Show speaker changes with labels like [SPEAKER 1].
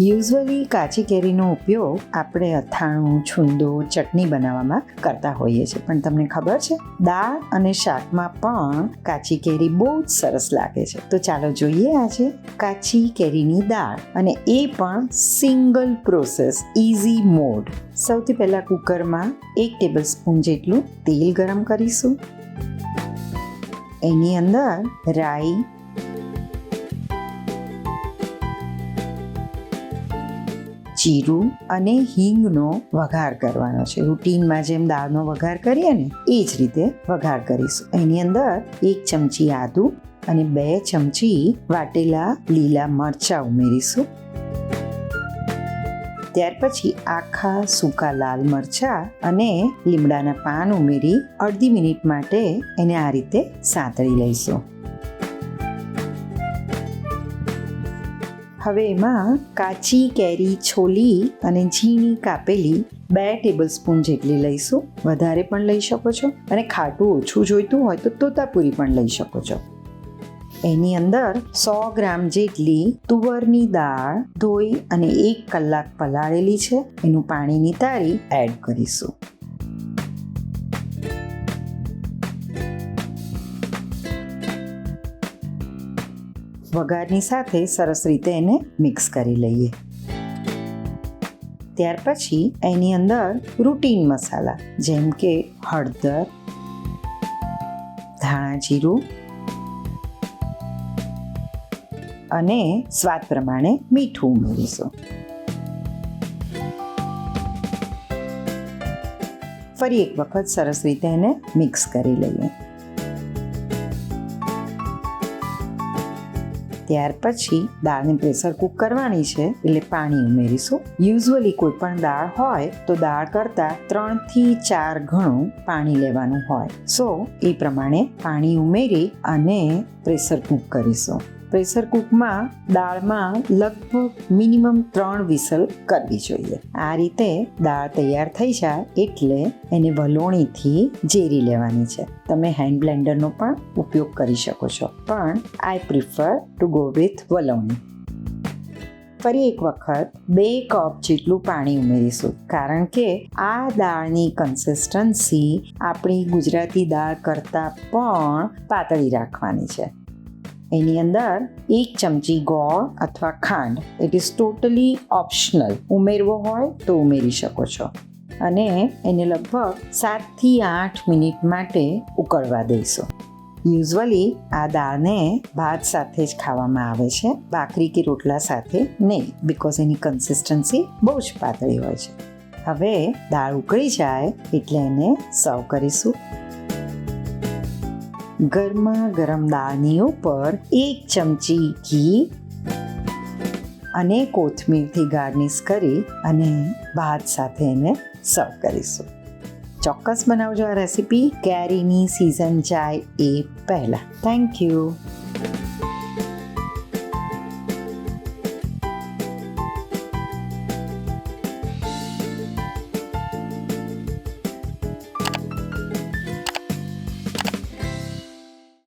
[SPEAKER 1] Usually કાચી કેરીનો ઉપયોગ આપણે અથાણું, છુંદો, ચટણી બનાવવામાં કરતા હોઈએ છીએ. પણ તમને ખબર છે, દાળ અને શાકમાં પણ કાચી કેરી બહુ જ સરસ લાગે છે. તો ચાલો જોઈએ આજે કાચી કેરીની દાળ અને એ પણ સિંગલ પ્રોસેસ ઇઝી મોડ. સૌથી પહેલાં કુકરમાં એક ટેબલ સ્પૂન જેટલું તેલ ગરમ કરીશું. એની અંદર રાઈ જીરું અને હિંગનો વઘાર કરવાનો છે. રૂટીનમાં જેમ દાળનો વઘાર કરીએ ને, એ જ રીતે વઘાર કરીશું. એની અંદર એક ચમચી આદુ અને બે ચમચી વાટેલા લીલા મરચાં ઉમેરીશું. ત્યાર પછી આખા સૂકા લાલ મરચાં અને લીમડાના પાન ઉમેરી અડધી મિનિટ માટે એને આ રીતે સાંતળી લઈશું. હવે એમાં કાચી, કેરી, છોલી અને ઝીણી કાપેલી બે ટેબલ સ્પૂન જેટલી લઈશું. વધારે પણ લઈ શકો છો અને ખાટું ઓછું જોઈતું હોય તો તોતાપુરી પણ લઈ શકો છો. એની અંદર સો ગ્રામ જેટલી તુવરની દાળ ધોઈ અને એક કલાક પલાળેલી છે. એનું પાણી નિતારી એડ કરીશું. વઘારની સાથે સરસ રીતે એને મિક્સ કરી લઈએ. ત્યાર પછી એની અંદર રૂટીન મસાલા, જેમ કે હળદર, ધાણા જીરું અને સ્વાદ પ્રમાણે મીઠું ઉમેરીશું. ફરી એક વખત સરસ રીતે એને મિક્સ કરી લઈએ. ત્યાર પછી દાળને પ્રેશર કુક કરવાની છે એટલે પાણી ઉમેરીશું. યુઝ્યુઅલી કોઈ પણ દાળ હોય તો દાળ કરતાં ત્રણથી ચાર ગણું પાણી લેવાનું હોય. સો, એ પ્રમાણે પાણી ઉમેરી અને પ્રેશર કુક કરીશું. પ્રેશર કુકમાં દાળમાં લગભગ મિનિમમ ત્રણ વિસલ કરવી જોઈએ. આ રીતે દાળ તૈયાર થઈ જાય એટલે એને વલોણીથી જેરી લેવાની છે. તમે હેન્ડ બ્લેન્ડરનો પણ ઉપયોગ કરી શકો છો. પણ I prefer to go with વલોણી. ફરી એક વખત બે કપ જેટલું પાણી ઉમેરીશું. કારણ કે આ દાળની કન્સિસ્ટન્સી આપણી ગુજરાતી દાળ કરતાં પણ પાતળી રાખવાની છે. એની અંદર એક ચમચી ગોળ અથવા ખાંડ. ઇટ ઇઝ ટોટલી ઓપ્શનલ ઉમેરવો હોય તો ઉમેરી શકો છો. અને એને લગભગ સાતથી આઠ મિનિટ માટે ઉકળવા દઈશું. યુઝવલી આ દાળને ભાત સાથે જ ખાવામાં આવે છે, ભાખરી કે રોટલા સાથે નહીં બિકોઝ એની કન્સિસ્ટન્સી બહુ જ પાતળી હોય છે. હવે દાળ ઉકળી જાય એટલે એને સર્વ કરીશું. ગરમા ગરમ દાળની ઉપર એક ચમચી ઘી અને કોથમીરથી ગાર્નિશ કરી અને ભાત સાથે એને સર્વ કરીશું. ચોક્કસ બનાવજો આ રેસીપી. કેરીની સિઝન જાય એ પહેલાં. Thank you